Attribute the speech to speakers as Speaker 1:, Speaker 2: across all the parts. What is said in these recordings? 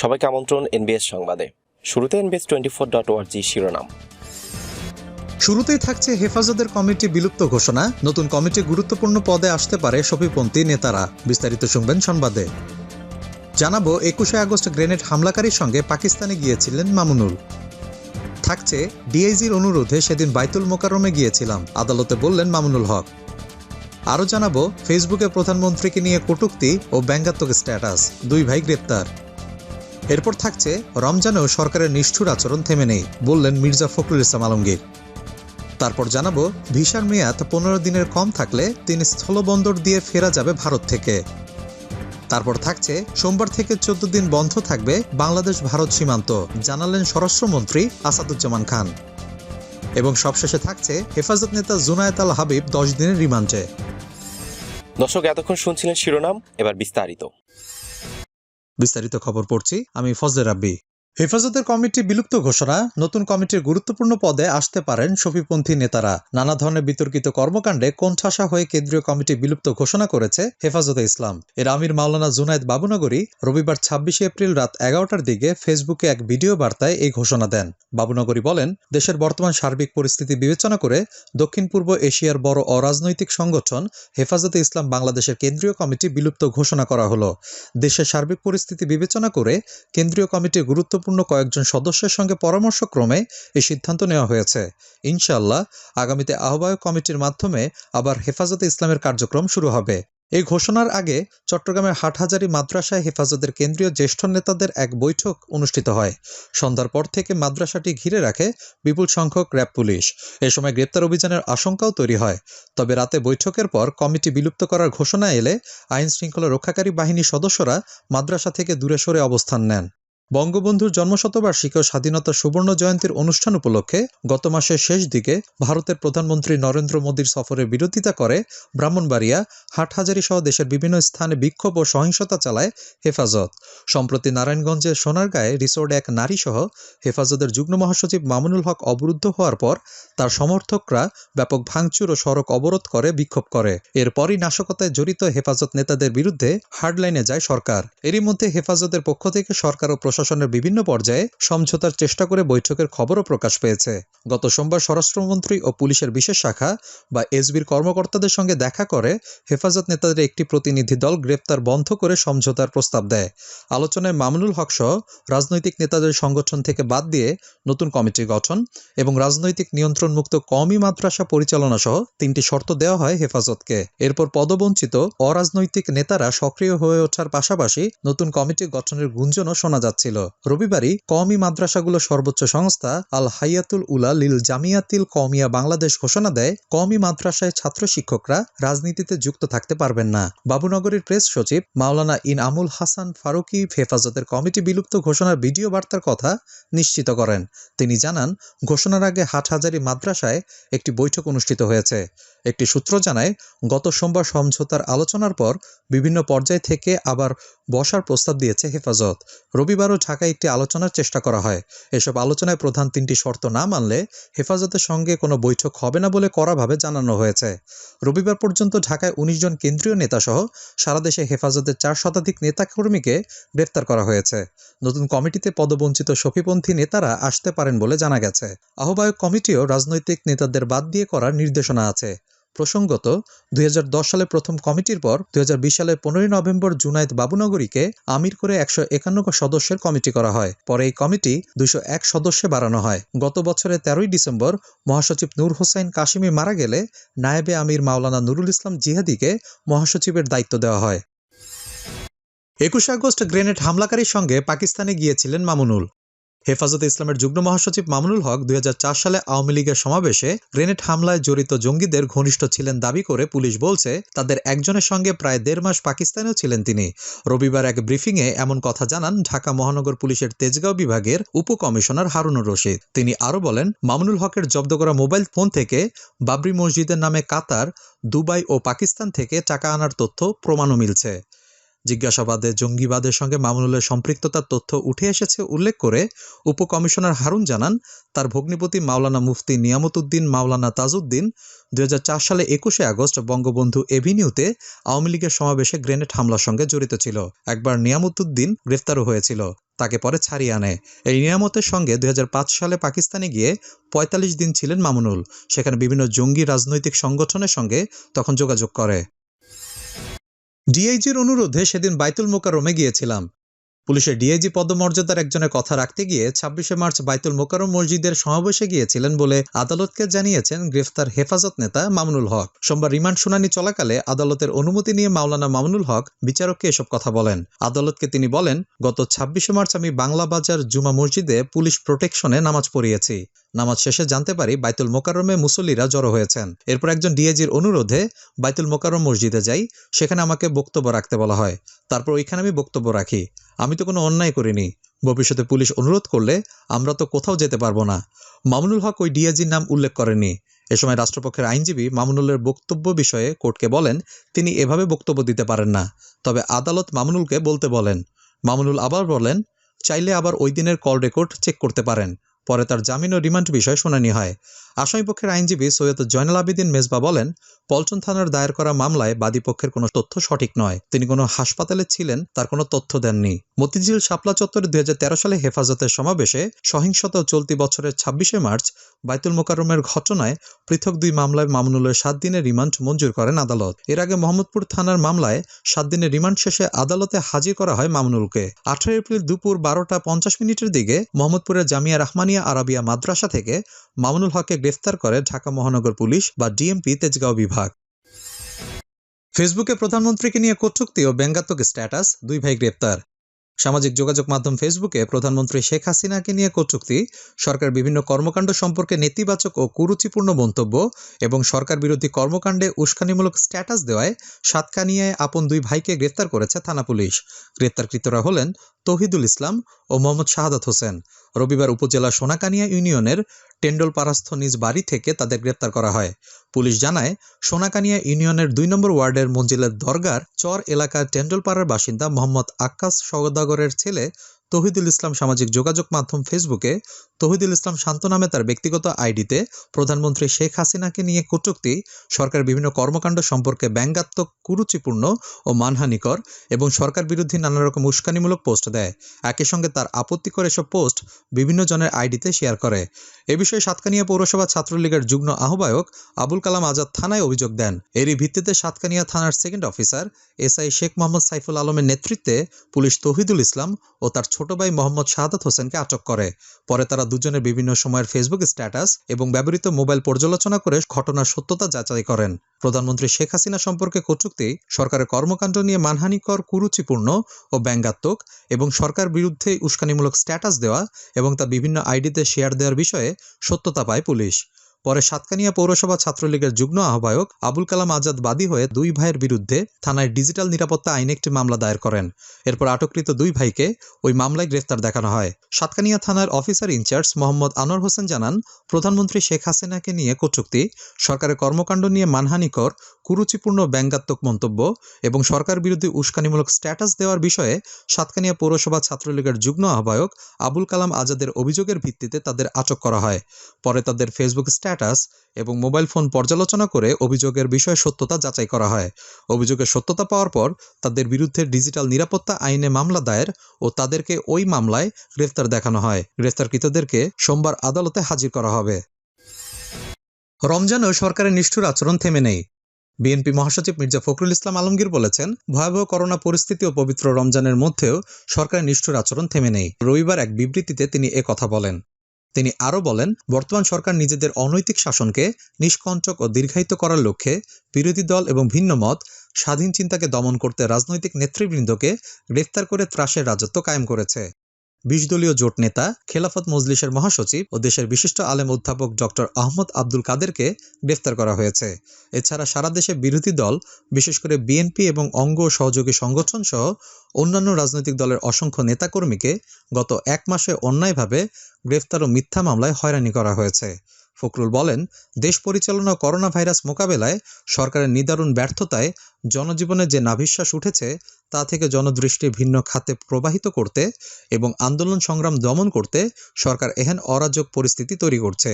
Speaker 1: সবাইকে আমন্ত্রণ এনবিএস সংবাদে শুরুতে এনবিএস টোয়েন্টি ফোর ডট ওয়ার্জি শিরোনাম শুরুতেই থাকছে হেফাজতের কমিটি বিলুপ্ত ঘোষণা নতুন কমিটি গুরুত্বপূর্ণ পদে আসতে পারে সফিপন্থী নেতারা বিস্তারিত শুনবেন সংবাদে জানাবো একুশে আগস্ট গ্রেনেড হামলাকারীর সঙ্গে পাকিস্তানে গিয়েছিলেন মামুনুল থাকছে ডিআইজির অনুরোধে সেদিন বাইতুল মোকারমে গিয়েছিলাম আদালতে বললেন মামুনুল হক আরও জানাবো ফেসবুকে প্রধানমন্ত্রীকে নিয়ে কটুক্তি ও ব্যঙ্গাত্মক স্ট্যাটাস দুই ভাই গ্রেপ্তার এরপর থাকছে রমজানেও সরকারের নিষ্ঠুর আচরণ থেমে নেই বললেন মির্জা ফখরুল ইসলাম আলমগীর তারপর জানাবো ভিসার মেয়াদ পনেরো দিনের কম থাকলে তিনি স্থলবন্দর দিয়ে ফেরা যাবে ভারত থেকে তারপর থাকছে সোমবার থেকে চোদ্দ দিন বন্ধ থাকবে বাংলাদেশ ভারত সীমান্ত জানালেন স্বরাষ্ট্রমন্ত্রী আসাদুজ্জামান খান এবং সবশেষে থাকছে হেফাজত নেতা জুনায়েত আল হাবিব দশ দিনের রিমান্ডে দর্শক এতক্ষণ শুনছিলেন শিরোনাম এবার বিস্তারিত বিস্তারিত খবর পড়ছি আমি ফজলে রাব্বি হেফাজতের কমিটি বিলুপ্ত ঘোষণা নতুন কমিটির গুরুত্বপূর্ণ পদে আসতে পারেন সফিপন্থী নেতারা নানা ধরনের বিতর্কিত কর্মকাণ্ডে কোণঠাসা হয়ে কেন্দ্রীয় কমিটি বিলুপ্ত ঘোষণা করেছে হেফাজতে ইসলাম এর আমির মাওলানা জুনায়দ বাবুনগরী রবিবার ছাব্বিশে এপ্রিল রাত এগারোটার দিকে ফেসবুকে এক ভিডিও বার্তায় এই ঘোষণা দেন বাবুনগরী বলেন দেশের বর্তমান সার্বিক পরিস্থিতি বিবেচনা করে দক্ষিণ পূর্ব এশিয়ার বড় অরাজনৈতিক সংগঠন হেফাজতে ইসলাম বাংলাদেশের কেন্দ্রীয় কমিটি বিলুপ্ত ঘোষণা করা হলো দেশের সার্বিক পরিস্থিতি বিবেচনা করে কেন্দ্রীয় কমিটির গুরুত্ব গুরুত্বপূর্ণ কয়েকজন সদস্যের সঙ্গে পরামর্শক্রমে এই সিদ্ধান্ত নেওয়া হয়েছে ইনশাল্লাহ আগামীতে আহ্বায়ক কমিটির মাধ্যমে আবার হেফাজতে ইসলামের কার্যক্রম শুরু হবে এই ঘোষণার আগে চট্টগ্রামের হাটহাজারী মাদ্রাসায় হেফাজতের কেন্দ্রীয় জ্যেষ্ঠ নেতাদের এক বৈঠক অনুষ্ঠিত হয় সন্ধ্যার পর থেকে মাদ্রাসাটি ঘিরে রাখে বিপুল সংখ্যক র্যাব পুলিশ এ সময় গ্রেপ্তার অভিযানের আশঙ্কাও তৈরি হয় তবে রাতে বৈঠকের পর কমিটি বিলুপ্ত করার ঘোষণা এলে আইন শৃঙ্খলা রক্ষাকারী বাহিনী সদস্যরা মাদ্রাসা থেকে দূরে সরে অবস্থান নেন বঙ্গবন্ধুর জন্মশতবার্ষিকী ও স্বাধীনতা সুবর্ণ জয়ন্তীর অনুষ্ঠান উপলক্ষে গত মাসের শেষ দিকে ভারতের প্রধানমন্ত্রী নরেন্দ্র মোদীর সফরের বিরোধিতা করে ব্রাহ্মণবাড়িয়া হাটহাজারি সহ দেশের বিভিন্ন স্থানে বিক্ষোভ ও সহিংসতা চালায় হেফাজত সম্প্রতি নারায়ণগঞ্জের সোনারগাঁয়ে রিসোর্ট এক নারী সহ হেফাজতের যুগ্ম মহাসচিব মামুনুল হক অবরুদ্ধ হওয়ার পর তার সমর্থকরা ব্যাপক ভাঙচুর ও সড়ক অবরোধ করে বিক্ষোভ করে এরপরই নাশকতায় জড়িত হেফাজত নেতাদের বিরুদ্ধে হার্ডলাইনে যায় সরকার এরই মধ্যে হেফাজতের পক্ষ থেকে সরকার ও প্রশাসনের বিভিন্ন পর্যায়ে সমঝোতার চেষ্টা করে বৈঠকের খবরও প্রকাশ পেয়েছে গত সোমবার স্বরাষ্ট্রমন্ত্রী ও পুলিশের বিশেষ শাখা বা এসবির কর্মকর্তাদের সঙ্গে দেখা করে হেফাজত নেতাদের একটি প্রতিনিধি দল গ্রেপ্তার বন্ধ করে সমঝোতার প্রস্তাব দেয় আলোচনায় মামুনুল হক সহ রাজনৈতিক নেতাদের সংগঠন থেকে বাদ দিয়ে নতুন কমিটি গঠন এবং রাজনৈতিক নিয়ন্ত্রণমুক্ত কমই মাদ্রাসা পরিচালনা সহ তিনটি শর্ত দেওয়া হয় হেফাজতকে এরপর পদবঞ্চিত অরাজনৈতিক নেতারা সক্রিয় হয়ে ওঠার পাশাপাশি নতুন কমিটি গঠনের গুঞ্জনও শোনা যাচ্ছে ছিল রবিবারই কওমি মাদ্রাসাগুলো সর্বোচ্চ সংস্থা আল হাইয়াতুল উলা লিল জামিয়াতিল কওমিয়া বাংলাদেশ ঘোষণা দেয় কওমি মাদ্রাসায় ছাত্র শিক্ষকরা রাজনীতিতে যুক্ত থাকতে পারবেন না বাবুনগরীর প্রেস সচিব মাওলানা ইন আমুল হাসান ফারুকি হেফাজতের কমিটি বিলুপ্ত ঘোষণার ভিডিও বার্তার কথা নিশ্চিত করেন তিনি জানান ঘোষণার আগে হাটহাজারি মাদ্রাসায় একটি বৈঠক অনুষ্ঠিত হয়েছে একটি সূত্র জানায় গত সোমবার সমঝোতার আলোচনার পর বিভিন্ন পর্যায় থেকে আবার বসার প্রস্তাব দিয়েছে হেফাজত রবিবারও ঢাকায় একটি আলোচনার চেষ্টা করা হয় এসব আলোচনায় প্রধান তিনটি শর্ত না মানলে হেফাজতের সঙ্গে কোনো বৈঠক হবে না বলে কড়াভাবে জানানো হয়েছে রবিবার পর্যন্ত ঢাকায় ১৯ জন কেন্দ্রীয় নেতাসহ সারা দেশে হেফাজতের চার শতাধিক নেতাকর্মীকে গ্রেফতার করা হয়েছে নতুন কমিটিতে পদবঞ্চিত সফিপন্থী নেতারা আসতে পারেন বলে জানা গেছে আহ্বায়ক কমিটিও রাজনৈতিক নেতাদের বাদ দিয়ে করার নির্দেশনা আছে প্রসঙ্গত দুই সালে প্রথম কমিটির পর দুই সালে পনেরোই নভেম্বর জুনায়েদ বাবুনগরীকে আমির করে একশো একান্ন সদস্যের কমিটি করা হয় পরে এই কমিটি দুশো এক সদস্যে বাড়ানো হয় গত বছরের তেরোই ডিসেম্বর মহাসচিব নূর হোসাইন কাশিমি মারা গেলে নায়েবে আমির মাওলানা নুরুল ইসলাম জিহাদিকে মহাসচিবের দায়িত্ব দেওয়া হয় একুশে আগস্ট গ্রেনেড হামলাকারীর সঙ্গে পাকিস্তানে গিয়েছিলেন মামুনুল হেফাজতে ইসলামের যুগ্ম মহাসচিব মামুনুল হক দুই সালে আওয়ামী লীগের সমাবেশে গ্রেনেড হামলায় জড়িত জঙ্গিদের ঘনিষ্ঠ ছিলেন দাবি করে পুলিশ বলছে তাদের একজনের সঙ্গে প্রায় দেড় মাস পাকিস্তানেও ছিলেন তিনি রবিবার এক ব্রিফিংয়ে এমন কথা জানান ঢাকা মহানগর পুলিশের তেজগাঁও বিভাগের উপকমিশনার হারুনুর রশিদ তিনি আরও বলেন মামুনুল হকের জব্দ করা মোবাইল ফোন থেকে বাবরি মসজিদের নামে কাতার দুবাই ও পাকিস্তান থেকে টাকা আনার তথ্য প্রমাণও মিলছে জিজ্ঞাসাবাদে জঙ্গিবাদের সঙ্গে মামুনুলের সম্পৃক্ততার তথ্য উঠে এসেছে উল্লেখ করে উপকমিশনার হারুন জানান তার ভগ্নিপতি মাওলানা মুফতি উদ্দিন মাওলানা তাজউদ্দিন দু সালে একুশে আগস্ট বঙ্গবন্ধু এভিনিউতে আওয়ামী লীগের সমাবেশে গ্রেনেড হামলার সঙ্গে জড়িত ছিল একবার উদ্দিন গ্রেফতারও হয়েছিল তাকে পরে ছাড়িয়ে আনে এই নিয়ামতের সঙ্গে দুই সালে পাকিস্তানে গিয়ে ৪৫ দিন ছিলেন মামুনুল সেখানে বিভিন্ন জঙ্গি রাজনৈতিক সংগঠনের সঙ্গে তখন যোগাযোগ করে ডিআইজির অনুরোধে সেদিন বাইতুল মোকারমে গিয়েছিলাম পুলিশের ডিআইজি পদমর্যাদার একজনের কথা রাখতে গিয়ে ছাব্বিশে মার্চ বাইতুল মোকারম মসজিদের সমাবেশে গিয়েছিলেন বলে আদালতকে জানিয়েছেন গ্রেফতার হেফাজত নেতা মামুনুল হক সোমবার রিমান্ড শুনানি চলাকালে আদালতের অনুমতি নিয়ে মাওলানা মামুনুল হক বিচারককে এসব কথা বলেন আদালতকে তিনি বলেন গত ছাব্বিশে মার্চ আমি বাংলা বাজার জুমা মসজিদে পুলিশ প্রোটেকশনে নামাজ পড়িয়েছি নামাজ শেষে জানতে পারি বাইতুল মোকারমে মুসল্লিরা জড়ো হয়েছেন এরপর একজন ডিএজির অনুরোধে বাইতুল মোকারম মসজিদে যাই সেখানে আমাকে বক্তব্য রাখতে বলা হয় তারপর ওইখানে আমি বক্তব্য রাখি আমি তো কোনো অন্যায় করিনি ভবিষ্যতে পুলিশ অনুরোধ করলে আমরা তো কোথাও যেতে পারবো না মামুনুল হক ওই ডিএজির নাম উল্লেখ করেনি এ সময় রাষ্ট্রপক্ষের আইনজীবী মামুনুলের বক্তব্য বিষয়ে কোর্টকে বলেন তিনি এভাবে বক্তব্য দিতে পারেন না তবে আদালত মামুনুলকে বলতে বলেন মামুনুল আবার বলেন চাইলে আবার ওই দিনের কল রেকর্ড চেক করতে পারেন পরে তার জামিন ও রিমান্ড বিষয়ে শুনানি হয় আসামিপক্ষের আইনজীবী সৈয়দ জয়নাল আবিদিন মেজবা বলেন পল্টন থানার দায়ের করা মামলায় বাদীপক্ষের কোনো তথ্য সঠিক নয় তিনি কোনো হাসপাতালে ছিলেন তার কোনো তথ্য দেননি মতিঝিল শাপলা চত্বরে দুই সালে হেফাজতের সমাবেশে সহিংসতা চলতি বছরের ছাব্বিশে মার্চ বাইতুল মোকারমের ঘটনায় পৃথক দুই মামলায় মামুনুলের সাত দিনের রিমান্ড মঞ্জুর করেন আদালত এর আগে মোহাম্মদপুর থানার মামলায় সাত দিনের রিমান্ড শেষে আদালতে হাজির করা হয় মামুনুলকে আঠারো এপ্রিল দুপুর বারোটা পঞ্চাশ মিনিটের দিকে মোহাম্মদপুরের জামিয়া রাহমানিয়া আরাবিয়া মাদ্রাসা থেকে মামুনুল হককে গ্রেফতার করে ঢাকা মহানগর পুলিশ বা ডিএমপি তেজগাঁও বিভাগ ফেসবুকে প্রধানমন্ত্রীকে নিয়ে কটুক্তি ও ব্যঙ্গাত্মক স্ট্যাটাস দুই ভাই গ্রেপ্তার সামাজিক যোগাযোগ মাধ্যম ফেসবুকে প্রধানমন্ত্রী শেখ হাসিনাকে নিয়ে কটুক্তি সরকার বিভিন্ন কর্মকাণ্ড সম্পর্কে নেতিবাচক ও কুরুচিপূর্ণ মন্তব্য এবং সরকার বিরোধী কর্মকাণ্ডে উস্কানিমূলক স্ট্যাটাস দেওয়ায় সাতকানিয়ায় আপন দুই ভাইকে গ্রেফতার করেছে থানা পুলিশ গ্রেপ্তারকৃতরা হলেন তহিদুল ইসলাম ও মোহাম্মদ শাহাদাত হোসেন রবিবার উপজেলা সোনাকানিয়া ইউনিয়নের টেন্ডলপাড়াস্থ নিজ বাড়ি থেকে তাদের গ্রেপ্তার করা হয় পুলিশ জানায় সোনাকানিয়া ইউনিয়নের দুই নম্বর ওয়ার্ডের মঞ্জিলের দরগার চর এলাকার টেন্ডলপাড়ার বাসিন্দা মোহাম্মদ আক্কাস সওদাগরের ছেলে তহিদুল ইসলাম সামাজিক যোগাযোগ মাধ্যম ফেসবুকে তহিদুল ইসলাম শান্ত নামে তার ব্যক্তিগত আইডিতে প্রধানমন্ত্রী শেখ হাসিনাকে নিয়ে কটুক্তি সরকার বিভিন্ন কর্মকাণ্ড সম্পর্কে ব্যঙ্গাত্মক কুরুচিপূর্ণ ও মানহানিকর এবং সরকার বিরুদ্ধে নানা রকম উস্কানিমূলক পোস্ট দেয় একই সঙ্গে তার আপত্তিকর এসব পোস্ট বিভিন্ন জনের আইডিতে শেয়ার করে এ বিষয়ে সাতকানিয়া পৌরসভা ছাত্রলীগের যুগ্ম আহ্বায়ক আবুল কালাম আজাদ থানায় অভিযোগ দেন এরই ভিত্তিতে সাতকানিয়া থানার second officer SI Sheikh Mohammad Saiful আলমের নেতৃত্বে পুলিশ তহিদুল ইসলাম ও তার ছোট ভাই মোহাম্মদ শাহাদ হোসেনকে আটক করে পরে তারা দুজনের বিভিন্ন সময়ের ফেসবুক স্ট্যাটাস এবং ব্যবহৃত মোবাইল পর্যালোচনা করে ঘটনার সত্যতা যাচাই করেন প্রধানমন্ত্রী শেখ হাসিনা সম্পর্কে কটুক্তি সরকারের কর্মকাণ্ড নিয়ে মানহানিকর কুরুচিপূর্ণ ও ব্যঙ্গাত্মক এবং সরকার বিরুদ্ধে উস্কানিমূলক স্ট্যাটাস দেওয়া এবং তা বিভিন্ন আইডিতে শেয়ার দেওয়ার বিষয়ে সত্যতা পায় পুলিশ পরে সাতকানিয়া পৌরসভা ছাত্রলীগের যুগ্ম আহ্বায়ক আবুল কালাম আজাদ বাদী হয়ে দুই ভাইয়ের বিরুদ্ধে থানায় ডিজিটাল নিরাপত্তা আইনে একটি মামলা দায়ের করেন এরপর আটককৃত দুই ভাইকে ওই মামলায় গ্রেফতার দেখানো হয় সাতকানিয়া থানার অফিসার ইনচার্জ মোহাম্মদ আনোয়ার হোসেন জানান প্রধানমন্ত্রী শেখ হাসিনাকে নিয়ে কটুক্তি সরকারের কর্মকাণ্ড নিয়ে মানহানিকর কুরুচিপূর্ণ ব্যঙ্গাত্মক মন্তব্য এবং সরকার বিরুদ্ধে উস্কানিমূলক স্ট্যাটাস দেওয়ার বিষয়ে সাতকানিয়া পৌরসভা ছাত্রলীগের যুগ্ম আহ্বায়ক আবুল কালাম আজাদের অভিযোগের ভিত্তিতে তাদের আটক করা হয় পরে তাদের ফেসবুক স্ট্যাটাস স্ট্যাটাস এবং মোবাইল ফোন পর্যালোচনা করে অভিযোগের বিষয়ে সত্যতা যাচাই করা হয় অভিযোগের সত্যতা পাওয়ার পর তাদের বিরুদ্ধে ডিজিটাল নিরাপত্তা আইনে মামলা দায়ের ও তাদেরকে ওই মামলায় গ্রেফতার দেখানো হয় গ্রেফতারকৃতদেরকে সোমবার আদালতে হাজির করা হবে রমজানেও সরকারের নিষ্ঠুর আচরণ থেমে নেই বিএনপি মহাসচিব মির্জা ফখরুল ইসলাম আলমগীর বলেছেন ভয়াবহ করোনা পরিস্থিতি ও পবিত্র রমজানের মধ্যেও সরকারের নিষ্ঠুর আচরণ থেমে নেই রবিবার এক বিবৃতিতে তিনি কথা বলেন তিনি আরও বলেন বর্তমান সরকার নিজেদের অনৈতিক শাসনকে নিষ্কণ্টক ও দীর্ঘায়িত করার লক্ষ্যে বিরোধী দল এবং ভিন্নমত স্বাধীন চিন্তাকে দমন করতে রাজনৈতিক নেতৃবৃন্দকে গ্রেফতার করে ত্রাসের রাজত্ব কায়েম করেছে বিশ দলীয় জোট নেতা খেলাফত মজলিসের মহাসচিব ও দেশের বিশিষ্ট আলেম অধ্যাপক ডক্টর আহমদ আব্দুল কাদেরকে গ্রেফতার করা হয়েছে এছাড়া সারা দেশে বিরোধী দল বিশেষ করে বিএনপি এবং অঙ্গ সহযোগী সংগঠন সহ অন্যান্য রাজনৈতিক দলের অসংখ্য নেতাকর্মীকে গত এক মাসে অন্যায়ভাবে গ্রেফতার ও মিথ্যা মামলায় হয়রানি করা হয়েছে ফখরুল বলেন দেশ পরিচালনা করোনা ভাইরাস মোকাবেলায় সরকারের নিদারুণ ব্যর্থতায় জনজীবনে যে নাভিশ্বাস উঠেছে তা থেকে জনদৃষ্টি ভিন্ন খাতে প্রবাহিত করতে এবং আন্দোলন সংগ্রাম দমন করতে সরকার এহেন অরাজক পরিস্থিতি তৈরি করছে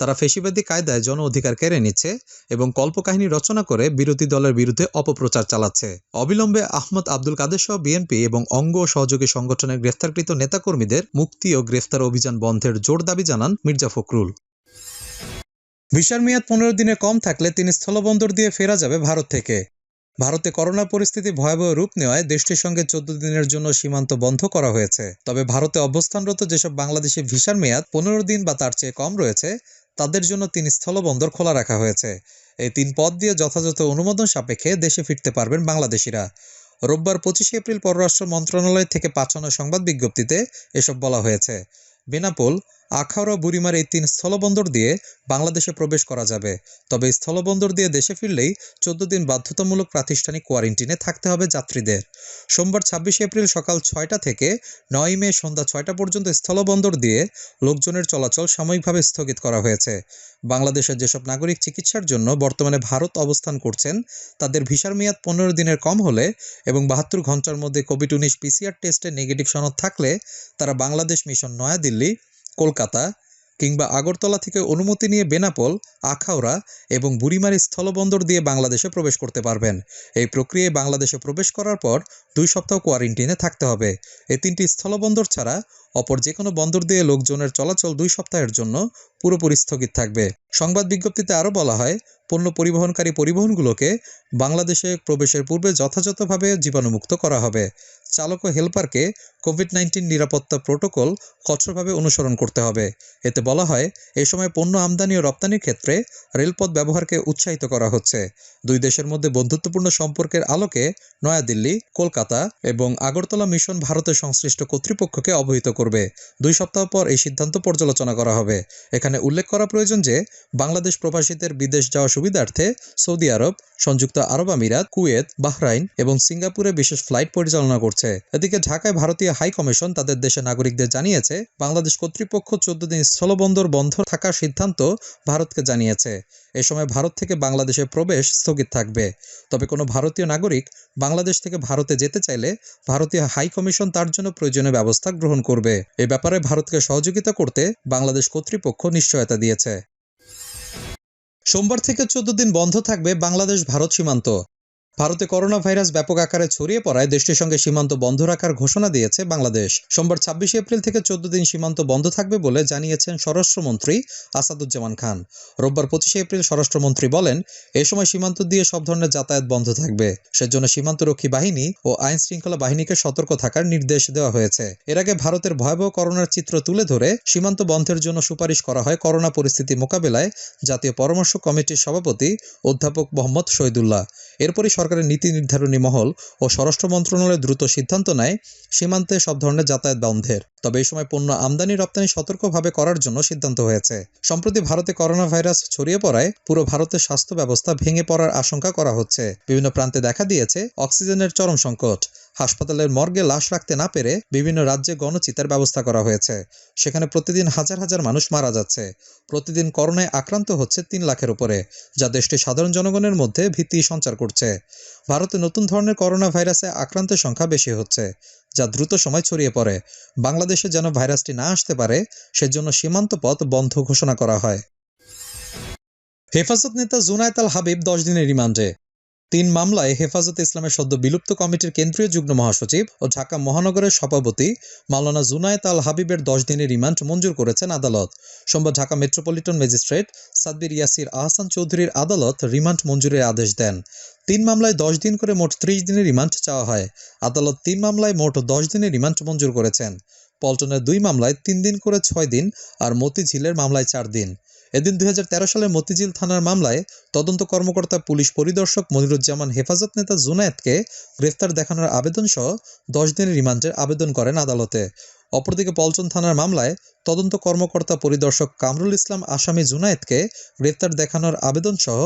Speaker 1: তারা ফেসিবাদী কায়দায় জন অধিকার কেড়ে নিচ্ছে এবং কল্পকাহিনী রচনা করে বিরোধী দলের বিরুদ্ধে অপপ্রচার চালাচ্ছে অবিলম্বে আহমদ আব্দুল কাদের সহ বিএনপি এবং অঙ্গ সহযোগী সংগঠনের গ্রেফতারকৃত নেতাকর্মীদের মুক্তি ও গ্রেফতার অভিযান বন্ধের জোর দাবি জানান মির্জা ফখরুল ভিসার মেয়াদ পনেরো দিনে কম থাকলে তিনি স্থলবন্দর দিয়ে ফেরা যাবে ভারত থেকে ভারতে করোনা পরিস্থিতি ভয়াবহ রূপ নেওয়ায় দেশটির সঙ্গে চোদ্দ দিনের জন্য সীমান্ত বন্ধ করা হয়েছে তবে ভারতে অবস্থানরত যেসব বাংলাদেশি ভিসার মেয়াদ পনেরো দিন বা তার চেয়ে কম রয়েছে তাদের জন্য তিন স্থলবন্দর খোলা রাখা হয়েছে এই তিন পদ দিয়ে যথাযথ অনুমোদন সাপেক্ষে দেশে ফিরতে পারবেন বাংলাদেশিরা রোববার পঁচিশে এপ্রিল পররাষ্ট্র মন্ত্রণালয় থেকে পাঠানো সংবাদ বিজ্ঞপ্তিতে এসব বলা হয়েছে বেনাপোল আখাউড়া বুড়িমার এই তিন স্থলবন্দর দিয়ে বাংলাদেশে প্রবেশ করা যাবে তবে স্থলবন্দর দিয়ে দেশে ফিরলেই চোদ্দ দিন বাধ্যতামূলক প্রাতিষ্ঠানিক কোয়ারেন্টিনে থাকতে হবে যাত্রীদের সোমবার ছাব্বিশে এপ্রিল সকাল ছয়টা থেকে নয় মে সন্ধ্যা ছয়টা পর্যন্ত স্থলবন্দর দিয়ে লোকজনের চলাচল সাময়িকভাবে স্থগিত করা হয়েছে বাংলাদেশের যেসব নাগরিক চিকিৎসার জন্য বর্তমানে ভারত অবস্থান করছেন তাদের ভিসার মেয়াদ পনেরো দিনের কম হলে এবং বাহাত্তর ঘন্টার মধ্যে কোভিড উনিশ পিসিআর টেস্টে নেগেটিভ সনদ থাকলে তারা বাংলাদেশ মিশন নয়াদিল্লি কলকাতা কিংবা আগরতলা থেকে অনুমতি নিয়ে বেনাপোল আখাউড়া এবং বুড়িমারি স্থলবন্দর দিয়ে বাংলাদেশে প্রবেশ করতে পারবেন এই প্রক্রিয়ায় বাংলাদেশে প্রবেশ করার পর দুই সপ্তাহ কোয়ারেন্টিনে থাকতে হবে এ তিনটি স্থলবন্দর ছাড়া অপর যে কোনো বন্দর দিয়ে লোকজনের চলাচল দুই সপ্তাহের জন্য পুরোপুরি স্থগিত থাকবে সংবাদ বিজ্ঞপ্তিতে আরও বলা হয় পণ্য পরিবহনকারী পরিবহনগুলোকে বাংলাদেশে প্রবেশের পূর্বে যথাযথভাবে জীবাণুমুক্ত করা হবে চালক ও হেলপারকে কোভিড নাইন্টিন নিরাপত্তা প্রোটোকল কঠোরভাবে অনুসরণ করতে হবে এতে বলা হয় এ সময় পণ্য আমদানি ও রপ্তানির ক্ষেত্রে রেলপথ ব্যবহারকে উৎসাহিত করা হচ্ছে দুই দেশের মধ্যে বন্ধুত্বপূর্ণ সম্পর্কের আলোকে নয়াদিল্লি কলকাতা এবং আগরতলা মিশন ভারতের সংশ্লিষ্ট কর্তৃপক্ষকে অবহিত করবে করবে দুই সপ্তাহ পর এই সিদ্ধান্ত পর্যালোচনা করা হবে এখানে উল্লেখ করা প্রয়োজন যে বাংলাদেশ প্রবাসীদের বিদেশ যাওয়া সুবিধার্থে সৌদি আরব সংযুক্ত আরব আমিরাত কুয়েত বাহরাইন এবং সিঙ্গাপুরে বিশেষ ফ্লাইট পরিচালনা করছে এদিকে ঢাকায় ভারতীয় হাই কমিশন তাদের দেশে নাগরিকদের জানিয়েছে বাংলাদেশ কর্তৃপক্ষ চোদ্দ দিন স্থলবন্দর বন্ধ থাকার সিদ্ধান্ত ভারতকে জানিয়েছে এ সময় ভারত থেকে বাংলাদেশে প্রবেশ স্থগিত থাকবে তবে কোনো ভারতীয় নাগরিক বাংলাদেশ থেকে ভারতে যেতে চাইলে ভারতীয় হাই কমিশন তার জন্য প্রয়োজনীয় ব্যবস্থা গ্রহণ করবে এ ব্যাপারে ভারতকে সহযোগিতা করতে বাংলাদেশ কর্তৃপক্ষ নিশ্চয়তা দিয়েছে সোমবার থেকে চোদ্দ দিন বন্ধ থাকবে বাংলাদেশ ভারত সীমান্ত ভারতে করোনা ভাইরাস ব্যাপক আকারে ছড়িয়ে পড়ায় দেশটির সঙ্গে সীমান্ত বন্ধ রাখার ঘোষণা দিয়েছে বাংলাদেশ সোমবার ছাব্বিশে এপ্রিল থেকে চোদ্দ দিন সীমান্ত বন্ধ থাকবে বলে জানিয়েছেন স্বরাষ্ট্রমন্ত্রী আসাদুজ্জামান খান রোববার পঁচিশে এপ্রিল স্বরাষ্ট্রমন্ত্রী বলেন এ সময় সীমান্ত দিয়ে সব ধরনের যাতায়াত বন্ধ থাকবে সেজন্য সীমান্তরক্ষী বাহিনী ও আইন শৃঙ্খলা বাহিনীকে সতর্ক থাকার নির্দেশ দেওয়া হয়েছে এর আগে ভারতের ভয়াবহ করোনার চিত্র তুলে ধরে সীমান্ত বন্ধের জন্য সুপারিশ করা হয় করোনা পরিস্থিতি মোকাবেলায় জাতীয় পরামর্শ কমিটির সভাপতি অধ্যাপক মোহাম্মদ শহীদুল্লাহ এরপরই সরকারের নীতি নির্ধারণী মহল ও স্বরাষ্ট্র মন্ত্রণালয় দ্রুত সিদ্ধান্ত নেয় সীমান্তে সব ধরনের যাতায়াত বন্ধের তবে এই সময় পণ্য আমদানি রপ্তানি সতর্কভাবে করার জন্য সিদ্ধান্ত হয়েছে সম্প্রতি ভারতে করোনা ভাইরাস ছড়িয়ে পড়ায় পুরো ভারতের স্বাস্থ্য ব্যবস্থা ভেঙে পড়ার আশঙ্কা করা হচ্ছে বিভিন্ন প্রান্তে দেখা দিয়েছে অক্সিজেনের চরম সংকট হাসপাতালের মর্গে লাশ রাখতে না পেরে বিভিন্ন রাজ্যে গণচিতার ব্যবস্থা করা হয়েছে সেখানে প্রতিদিন হাজার হাজার মানুষ মারা যাচ্ছে প্রতিদিন করোনায় আক্রান্ত হচ্ছে তিন লাখের উপরে যা দেশটি সাধারণ জনগণের মধ্যে ভীতি সঞ্চার করছে ভারতে নতুন ধরনের করোনা ভাইরাসে আক্রান্তের সংখ্যা বেশি হচ্ছে যা দ্রুত সময় ছড়িয়ে পড়ে বাংলাদেশে যেন ভাইরাসটি না আসতে পারে সেজন্য সীমান্ত পথ বন্ধ ঘোষণা করা হয় হেফাজত নেতা জুনায়ত আল হাবিব দশ দিনের রিমান্ডে তিন মামলায় হেফাজতে ইসলামের সদ্য বিলুপ্ত কমিটির কেন্দ্রীয় যুগ্ম মহাসচিব ও ঢাকা মহানগরের সভাপতি মাওলানা জুনায়েত আল হাবিবের দশ দিনের রিমান্ড মঞ্জুর করেছেন আদালত সোমবার ঢাকা মেট্রোপলিটন ম্যাজিস্ট্রেট সাদবির ইয়াসির আহসান চৌধুরীর আদালত রিমান্ড মঞ্জুরের আদেশ দেন তিন মামলায় দশ দিন করে মোট ত্রিশ দিনের রিমান্ড চাওয়া হয় আদালত তিন মামলায় মোট দশ দিনের রিমান্ড মঞ্জুর করেছেন পল্টনের দুই মামলায় তিন দিন করে ছয় দিন আর মতিঝিলের মামলায় চার দিন এদিন দুই সালে মতিঝিল থানার মামলায় তদন্ত কর্মকর্তা পুলিশ পরিদর্শক মনিরুজ্জামান হেফাজত নেতা জুনায়েদকে গ্রেফতার দেখানোর আবেদন সহ দশ দিনের রিমান্ডের আবেদন করেন আদালতে অপরদিকে পল্টন থানার মামলায় তদন্ত কর্মকর্তা পরিদর্শক কামরুল ইসলাম আসামি জুনায়েদকে গ্রেপ্তার দেখানোর আবেদনসহ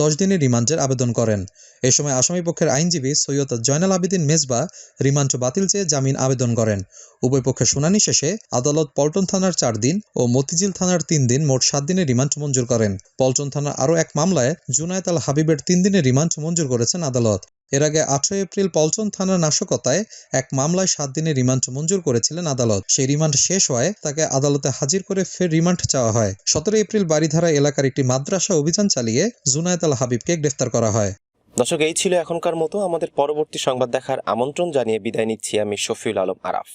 Speaker 1: দশ দিনের রিমান্ডের আবেদন করেন এ সময় আসামি পক্ষের আইনজীবী সৈয়দ জয়নাল আবেদিন মেজবা রিমান্ড বাতিল চেয়ে জামিন আবেদন করেন উভয় পক্ষের শুনানি শেষে আদালত পল্টন থানার চার দিন ও মতিঝিল থানার তিন দিন মোট সাত দিনের রিমান্ড মঞ্জুর করেন পল্টন থানার আরও এক মামলায় জুনায়েত আল হাবিবের তিন দিনের রিমান্ড মঞ্জুর করেছেন আদালত এর আগে আঠারোই এপ্রিল পল্টন থানার নাশকতায় এক মামলায় সাত দিনের রিমান্ড মঞ্জুর করেছিলেন আদালত সেই রিমান্ড শেষ হয় তাকে আদালতে হাজির করে ফের রিমান্ড চাওয়া হয় সতেরো এপ্রিল বাড়িধারা এলাকার একটি মাদ্রাসা অভিযান চালিয়ে জুনায়দ আল হাবিবকে গ্রেফতার করা হয় দর্শক এই ছিল এখনকার মতো আমাদের পরবর্তী সংবাদ দেখার আমন্ত্রণ জানিয়ে বিদায় নিচ্ছি আমি শফিউল আলম আরাফ